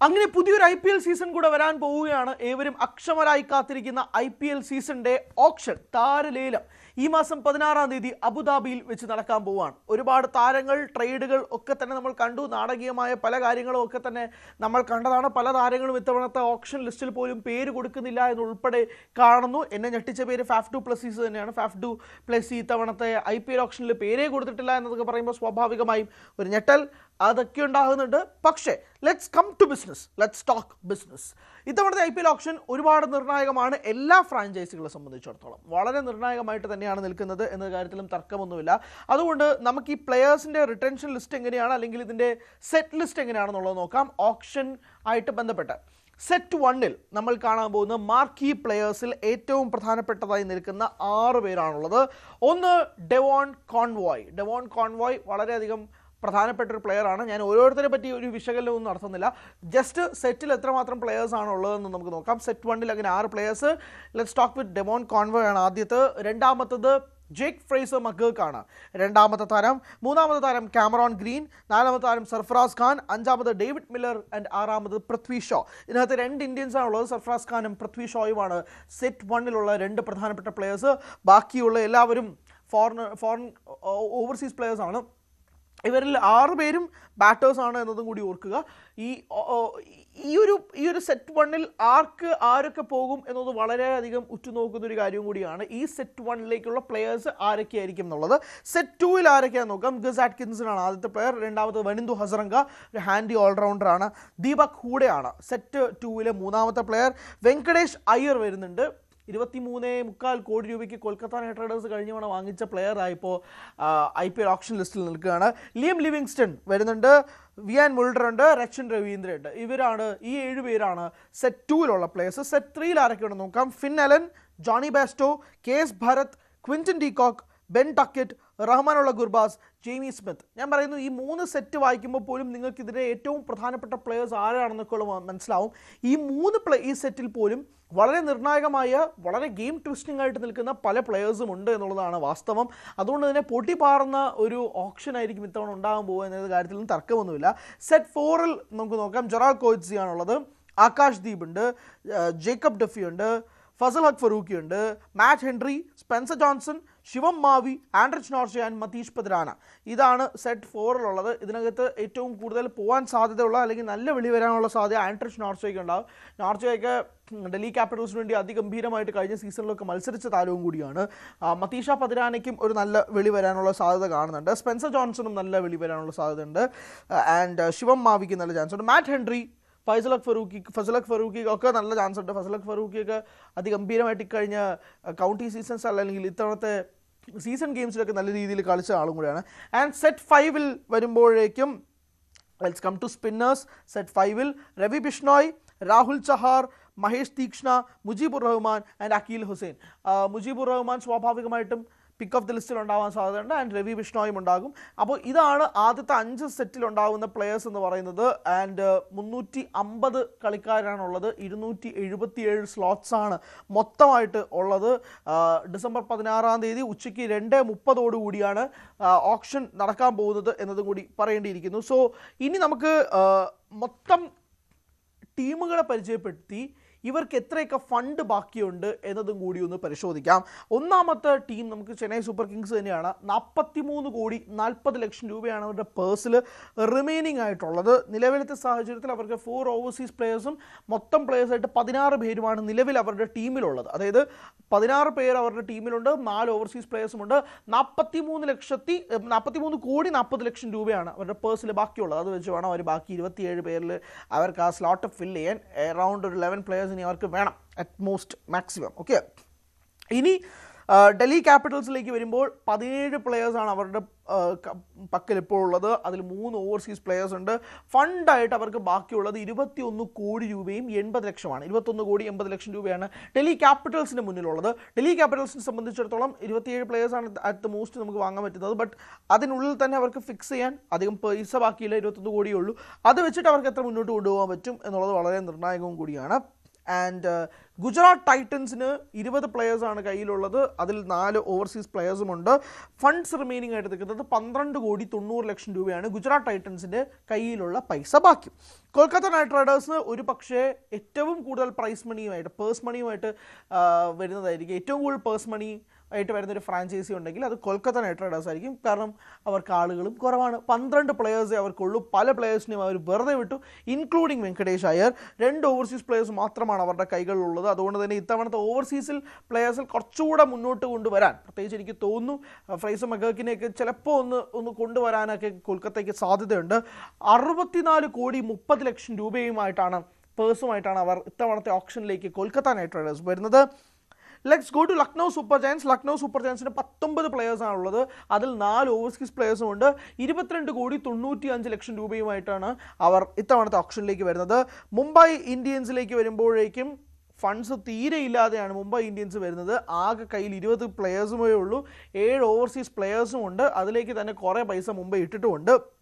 അങ്ങനെ പുതിയൊരു ഐ പി എൽ സീസൺ കൂടെ വരാൻ പോവുകയാണ്. ഏവരും അക്ഷമരായി കാത്തിരിക്കുന്ന ഐ പി എൽ സീസണിന്റെ ഓപ്ഷൻ താരലേലം. ഈ മാസം പതിനാറാം തീയതി അബുദാബിയിൽ വെച്ച് നടക്കാൻ പോവുകയാണ്. ഒരുപാട് താരങ്ങൾ ട്രേഡുകൾ ഒക്കെ തന്നെ നമ്മൾ കണ്ടു. നാടകീയമായ പല കാര്യങ്ങളും ഒക്കെ തന്നെ നമ്മൾ കണ്ടതാണ്. പല താരങ്ങളും ഇത്തവണത്തെ ഓപ്ഷൻ ലിസ്റ്റിൽ പോലും പേര് കൊടുക്കുന്നില്ല എന്നുൾപ്പെടെ കാണുന്നു. എന്നെ ഞെട്ടിച്ച പേര് ഫാഫ് ടു പ്ലസീസ് തന്നെയാണ്. ഫാഫ് ടു പ്ലസ് ഇത്തവണത്തെ ഐ പി എൽ ഓപ്ഷനിൽ പേരേ കൊടുത്തിട്ടില്ല എന്നതൊക്കെ പറയുമ്പോൾ സ്വാഭാവികമായും ഒരു ഞെട്ടൽ. അതൊക്കെ ഉണ്ടാകുന്നുണ്ട്. പക്ഷേ let's come to business let's talk business ഇത്തവണത്തെ ഐ പി എൽ ഓപ്ഷൻ ഒരുപാട് നിർണായകമാണ്. എല്ലാ ഫ്രാഞ്ചൈസികളെ സംബന്ധിച്ചിടത്തോളം. വളരെ നിർണായകമായിട്ട് തന്നെയാണ് നിൽക്കുന്നത് എന്ന കാര്യത്തിലും തർക്കമൊന്നുമില്ല. അതുകൊണ്ട് നമുക്ക് ഈ പ്ലെയേഴ്സിന്റെ റിട്ടൻഷൻ ലിസ്റ്റ് എങ്ങനെയാണ് അല്ലെങ്കിൽ ഇതിന്റെ സെറ്റ് ലിസ്റ്റ് എങ്ങനെയാണെന്നുള്ളത് നോക്കാം. ഓപ്ഷൻ ആയിട്ട് ബന്ധപ്പെട്ട്. സെറ്റ് വണ്ണിൽ നമ്മൾ കാണാൻ പോകുന്ന മാർക്കി പ്ലെയേഴ്സിൽ ഏറ്റവും പ്രധാനപ്പെട്ടതായി നിൽക്കുന്ന ആറ് പേരാണുള്ളത്. ഒന്ന് ഡെവോൺ കോൺവോയ് ഡെവോൺ കോൺവോയ് വളരെയധികം പ്രധാനപ്പെട്ട ഒരു പ്ലെയർ ആണ്. ഞാൻ ഓരോരുത്തരെ പറ്റി ഒരു വിശകലനവും നടത്തുന്നില്ല. ജസ്റ്റ് സെറ്റിൽ എത്രമാത്രം പ്ലെയേഴ്സ് ആണ് ഉള്ളതെന്ന് നമുക്ക് നോക്കാം. സെറ്റ് വണ്ണിൽ അങ്ങനെ ആറ് players let's talk with Devon Conway ആണ് ആദ്യത്തെ. രണ്ടാമത്തത് ജേക്ക് ഫ്രേസർ ആണ്. രണ്ടാമത്തെ താരം. മൂന്നാമത്തെ താരം ക്യാമറോൺ ഗ്രീൻ നാലാമത്തെ താരം സർഫറാസ് ഖാൻ അഞ്ചാമത് ഡേവിഡ് മില്ലർ ആൻഡ് ആറാമത് പൃഥ്വി ഷോ ഇതിനകത്ത് രണ്ട് ഇന്ത്യൻസ് ഉള്ളത്. സർഫറാസ് ഖാനും പൃഥ്വി ഷോയുമാണ് സെറ്റ് വണ്ണിലുള്ള രണ്ട് പ്രധാനപ്പെട്ട പ്ലെയേഴ്സ് ബാക്കിയുള്ള എല്ലാവരും ഫോറിൻ ഫോറിൻ ഓവർസീസ് പ്ലെയേഴ്സാണ് ഇവരിൽ ആറ് പേരും ബാറ്റേഴ്സ് ആണ് എന്നതും കൂടി ഓർക്കുക. ഈ ഈ ഒരു ഈ ഒരു സെറ്റ് വണ്ണിൽ ആർക്ക് ആരൊക്കെ പോകും എന്നത് വളരെയധികം ഉറ്റുനോക്കുന്ന ഒരു കാര്യം കൂടിയാണ്. ഈ സെറ്റ് വണ്ണിലേക്കുള്ള പ്ലെയേഴ്സ് ആരൊക്കെയായിരിക്കും എന്നുള്ളത്. സെറ്റ് ടൂവിൽ ആരൊക്കെയാണെന്ന് നോക്കാം. ഗസ് ആറ്റ്കിൻസൺ ആണ് ആദ്യത്തെ പ്ലെയർ രണ്ടാമത് വനിന്ദു ഹസറങ്ക ഒരു ഹാൻഡി ഓൾറൗണ്ടറാണ് ദീപക് ഹൂഡയാണ് സെറ്റ് ടൂവിലെ മൂന്നാമത്തെ പ്ലെയർ വെങ്കടേഷ് അയ്യർ വരുന്നുണ്ട്. ഇരുപത്തി മൂന്ന് മുക്കാൽ കോടി രൂപയ്ക്ക് കൊൽക്കത്ത നൈറ്റ് റൈഡേഴ്സ് കഴിഞ്ഞ തവണ വാങ്ങിച്ച പ്ലെയർ ആയിപ്പോൾ ഐ പി എൽ ഓപ്ഷൻ ലിസ്റ്റിൽ നിൽക്കുകയാണ്. ലിയം ലിവിങ്സ്റ്റൺ വരുന്നുണ്ട് വിയാൻ മുൾഡർ ഉണ്ട് രക്ഷൻ രവീന്ദ്ര ഉണ്ട്. ഇവരാണ് ഈ ഏഴ് പേരാണ് സെറ്റ് ടൂവിലുള്ള പ്ലേയേഴ്സ് സെറ്റ് ത്രീയിൽ ആരൊക്കെയുണ്ട് നോക്കാം. Finn Allen Jonny Bairstow K S Bharat Quinton de Kock Ben Duckett Rahmanullah Gurbaz Jamie Smith ഞാൻ പറയുന്നു ഈ മൂന്ന് സെറ്റ് വായിക്കുമ്പോൾ പോലും നിങ്ങൾക്കിതിലെ ഏറ്റവും പ്രധാനപ്പെട്ട പ്ലെയേഴ്സ് ആരാണെന്നൊക്കെ മനസ്സിലാവും. ഈ മൂന്ന് പ്ലേ ഈ സെറ്റിൽ പോലും വളരെ നിർണായകമായ വളരെ ഗെയിം ട്വിസ്റ്റിംഗ് ആയിട്ട് നിൽക്കുന്ന പല പ്ലെയേഴ്സും ഉണ്ട് എന്നുള്ളതാണ് വാസ്തവം. അതുകൊണ്ട് തന്നെ പൊട്ടിപ്പാറുന്ന ഒരു ഓപ്ഷൻ ആയിരിക്കും ഇത്തവണ ഉണ്ടാകാൻ പോകുക എന്ന കാര്യത്തിലും തർക്കമൊന്നുമില്ല. സെറ്റ് ഫോറിൽ നമുക്ക് നോക്കാം. ജൊറാൾ കോയിറ്റ്സി ആണുള്ളത് ആകാശ് ദീപ് ഉണ്ട്. ജേക്കബ് ഡഫി ഉണ്ട്. ഫസൽ ഹക് ഫറൂഖി ഉണ്ട്. Matt Henry Spencer Johnson Shivam Mavi Anrich Nortje and Matheesha Pathirana ഇതാണ് സെറ്റ് ഫോറിലുള്ളത് ഇതിനകത്ത് ഏറ്റവും കൂടുതൽ പോകാൻ സാധ്യതയുള്ള അല്ലെങ്കിൽ നല്ല വിളി വരാനുള്ള സാധ്യത ആൻഡ്രിച്ച് നോർഷയ്ക്ക് ഉണ്ടാവും. നോർഷയൊക്കെ ഡൽഹി ക്യാപിറ്റൽസിന് വേണ്ടി അതിഗംഭീരമായിട്ട് കഴിഞ്ഞ സീസണിലൊക്കെ മത്സരിച്ച താരവും കൂടിയാണ്. മതീഷ പതിരാനയ്ക്കും ഒരു നല്ല വെളി വരാനുള്ള സാധ്യത കാണുന്നുണ്ട്. സ്പെൻസർ ജോൺസണും നല്ല വെളി വരാനുള്ള സാധ്യതയുണ്ട്. ആൻഡ് ശിവം മാവിക്ക് നല്ല ചാൻസ് ഉണ്ട്. മാറ്റ് ഹെൻറി ഫൈസലഖ് ഫറൂഖി ഫസലഖ് ഫറൂഖി ഒക്കെ നല്ല ചാൻസ് ഉണ്ട്. ഫസലക് ഫറൂഖിയൊക്കെ അതിഗംഭീരമായിട്ട് ഇക്കഴിഞ്ഞ കൗണ്ടി സീസൺസ് അല്ലെങ്കിൽ ഇത്തവണത്തെ സീസൺ ഗെയിംസിലൊക്കെ നല്ല രീതിയിൽ കളിച്ച ആളും കൂടിയാണ്. ആൻഡ് സെറ്റ് ഫൈവിൽ വരുമ്പോഴേക്കും let's come to spinners set ഫൈവിൽ Ravi Bishnoi Rahul Chahar Maheesh Theekshana Mujeebur Rahman and Akeal Hosein Mujeebur Rahman സ്വാഭാവികമായിട്ടും പിക്ക് ഓഫ് ദി ലിസ്റ്റിൽ ഉണ്ടാവാൻ സാധ്യതയുണ്ട് ആൻഡ് രവി ബിഷ്ണോയും ഉണ്ടാകും. അപ്പോൾ ഇതാണ് ആദ്യത്തെ അഞ്ച് സെറ്റിൽ ഉണ്ടാകുന്ന പ്ലെയേഴ്സ് എന്ന് പറയുന്നത്. ആൻഡ് മുന്നൂറ്റി അമ്പത് കളിക്കാരാണുള്ളത്. ഇരുന്നൂറ്റി എഴുപത്തിയേഴ് സ്ലോട്ട്സ് ആണ് മൊത്തമായിട്ട് ഉള്ളത്. ഡിസംബർ പതിനാറാം തീയതി ഉച്ചയ്ക്ക് രണ്ട് മുപ്പതോടുകൂടിയാണ് ഓപ്ഷൻ നടക്കാൻ പോകുന്നത് എന്നതും കൂടി പറയേണ്ടിയിരിക്കുന്നു. സോ ഇനി നമുക്ക് മൊത്തം ടീമുകളെ പരിചയപ്പെടുത്തി ഇവർക്ക് എത്രയൊക്കെ ഫണ്ട് ബാക്കിയുണ്ട് എന്നതും കൂടി ഒന്ന് പരിശോധിക്കാം. ഒന്നാമത്തെ ടീം നമുക്ക് ചെന്നൈ സൂപ്പർ കിങ്സ് തന്നെയാണ്. നാൽപ്പത്തിമൂന്ന് കോടി നാൽപ്പത് ലക്ഷം രൂപയാണ് അവരുടെ പേഴ്സിൽ റിമൈനിങ് ആയിട്ടുള്ളത്. നിലവിലത്തെ സാഹചര്യത്തിൽ അവർക്ക് ഫോർ ഓവർസീസ് പ്ലേയേഴ്സും മൊത്തം പ്ലേയേഴ്സായിട്ട് പതിനാറ് പേരുമാണ് നിലവിൽ അവരുടെ ടീമിലുള്ളത്. അതായത് പതിനാറ് പേർ അവരുടെ ടീമിലുണ്ട് നാല് ഓവർസീസ് പ്ലെയേഴ്സും ഉണ്ട്. നാൽപ്പത്തി മൂന്ന് ലക്ഷത്തി നാൽപ്പത്തി മൂന്ന് കോടി നാൽപ്പത് ലക്ഷം രൂപയാണ് അവരുടെ പേഴ്സിൽ ബാക്കിയുള്ളത്. അത് വെച്ച് വേണം അവർ ബാക്കി ഇരുപത്തിയേഴ് പേരിൽ അവർക്ക് ആ സ്ലോട്ട് ഫില്ല് ചെയ്യാൻ. അറൗണ്ട് ഒരു ലെവൻ പ്ലേയേഴ്സിന് അവർക്ക് വേണം അറ്റ്മോസ്റ്റ് മാക്സിമം ഓക്കെ ഇനി ഡൽഹി ക്യാപിറ്റൽസിലേക്ക് വരുമ്പോൾ പതിനേഴ് പ്ലെയേഴ്സാണ് അവരുടെ പക്കൽ ഇപ്പോൾ ഉള്ളത്. അതിൽ മൂന്ന് ഓവർസീസ് പ്ലെയേഴ്സ് ഉണ്ട്. ഫണ്ടായിട്ട് അവർക്ക് ബാക്കിയുള്ളത് ഇരുപത്തിയൊന്ന് കോടി രൂപയും എൺപത് ലക്ഷമാണ്. ഇരുപത്തൊന്ന് കോടി എൺപത് ലക്ഷം രൂപയാണ് ഡൽഹി ക്യാപിറ്റൽസിന് മുന്നിലുള്ളത്. ഡൽഹി ക്യാപിറ്റൽസിനെ സംബന്ധിച്ചിടത്തോളം ഇരുപത്തിയേഴ് പ്ലെയേഴ്സാണ് അറ്റ് ദ മോസ്റ്റ് നമുക്ക് വാങ്ങാൻ പറ്റുന്നത്. ബട്ട് അതിനുള്ളിൽ തന്നെ അവർക്ക് ഫിക്സ് ചെയ്യാൻ അധികം പൈസ ബാക്കിയില്ല ഇരുപത്തൊന്ന് കോടിയേ ഉള്ളൂ. അത് വെച്ചിട്ട് അവർക്ക് എത്ര മുന്നോട്ട് കൊണ്ടുപോകാൻ പറ്റും എന്നുള്ളത് വളരെ നിർണായകവും കൂടിയാണ്. ആൻഡ് ഗുജറാത്ത് ടൈറ്റൻസിന് ഇരുപത് പ്ലെയേഴ്സാണ് കയ്യിലുള്ളത്. അതിൽ നാല് ഓവർസീസ് പ്ലെയേഴ്സുമുണ്ട് ഫണ്ട്സ് റിമൈനിങ് ആയിട്ട് നിൽക്കുന്നത് പന്ത്രണ്ട് കോടി തൊണ്ണൂറ് ലക്ഷം രൂപയാണ് ഗുജറാത്ത് ടൈറ്റൻസിന്റെ കയ്യിലുള്ള പൈസ ബാക്കി. കൊൽക്കത്ത നൈറ്റ് റൈഡേഴ്സ് ഒരു പക്ഷേ ഏറ്റവും കൂടുതൽ പ്രൈസ് മണിയുമായിട്ട് പേഴ്സ് മണിയുമായിട്ട് വരുന്നതായിരിക്കും. ഏറ്റവും കൂടുതൽ പേഴ്സ് മണി ആയിട്ട് വരുന്നൊരു ഫ്രാഞ്ചൈസി ഉണ്ടെങ്കിൽ അത് കൊൽക്കത്ത നൈറ്റ് റൈഡേഴ്സ് ആയിരിക്കും. കാരണം അവർക്ക് ആളുകളും കുറവാണ്. പന്ത്രണ്ട് പ്ലെയേഴ്സേ അവർക്കുള്ളൂ. പല പ്ലെയേഴ്സിനെയും അവർ വെറുതെ വിട്ടു ഇൻക്ലൂഡിങ് വെങ്കടേഷ് അയ്യർ. രണ്ട് ഓവർസീസ് പ്ലെയേഴ്സ് മാത്രമാണ് അവരുടെ കൈകളിലുള്ളത്. അതുകൊണ്ട് തന്നെ ഇത്തവണത്തെ ഓവർസീസിൽ പ്ലെയേഴ്സിൽ കുറച്ചുകൂടെ മുന്നോട്ട് കൊണ്ടുവരാൻ പ്രത്യേകിച്ച് എനിക്ക് തോന്നുന്നു ഫ്രൈസ് മഗക്കിനെയൊക്കെ ചിലപ്പോൾ ഒന്ന് ഒന്ന് കൊണ്ടുവരാനൊക്കെ കൊൽക്കത്തയ്ക്ക് സാധ്യതയുണ്ട്. അറുപത്തിനാല് കോടി മുപ്പത് ലക്ഷം രൂപയുമായിട്ടാണ് പേഴ്സുമായിട്ടാണ് അവർ ഇത്തവണത്തെ ഓപ്ഷനിലേക്ക് കൊൽക്കത്ത നൈറ്റ് റൈഡേഴ്സ് വരുന്നത് let's go to Lucknow Super Giants Lucknow super ജയൻസിന് പത്തൊമ്പത് പ്ലെയേഴ്സാണുള്ളത് അതിൽ നാല് ഓവർസീസ് പ്ലെയേഴ്സും ഉണ്ട്. ഇരുപത്തിരണ്ട് കോടി തൊണ്ണൂറ്റി അഞ്ച് ലക്ഷം രൂപയുമായിട്ടാണ് അവർ ഇത്തവണത്തെ ഓപ്ഷനിലേക്ക് വരുന്നത്. മുംബൈ ഇന്ത്യൻസിലേക്ക് വരുമ്പോഴേക്കും ഫണ്ട്സ് തീരെ ഇല്ലാതെയാണ് മുംബൈ ഇന്ത്യൻസ് വരുന്നത്. ആകെ കയ്യിൽ ഇരുപത് പ്ലെയേഴ്സുമേ ഉള്ളൂ. ഏഴ് ഓവർസീസ് പ്ലെയേഴ്സും ഉണ്ട്. അതിലേക്ക് തന്നെ കുറേ പൈസ മുംബൈ ഇട്ടിട്ടുമുണ്ട്.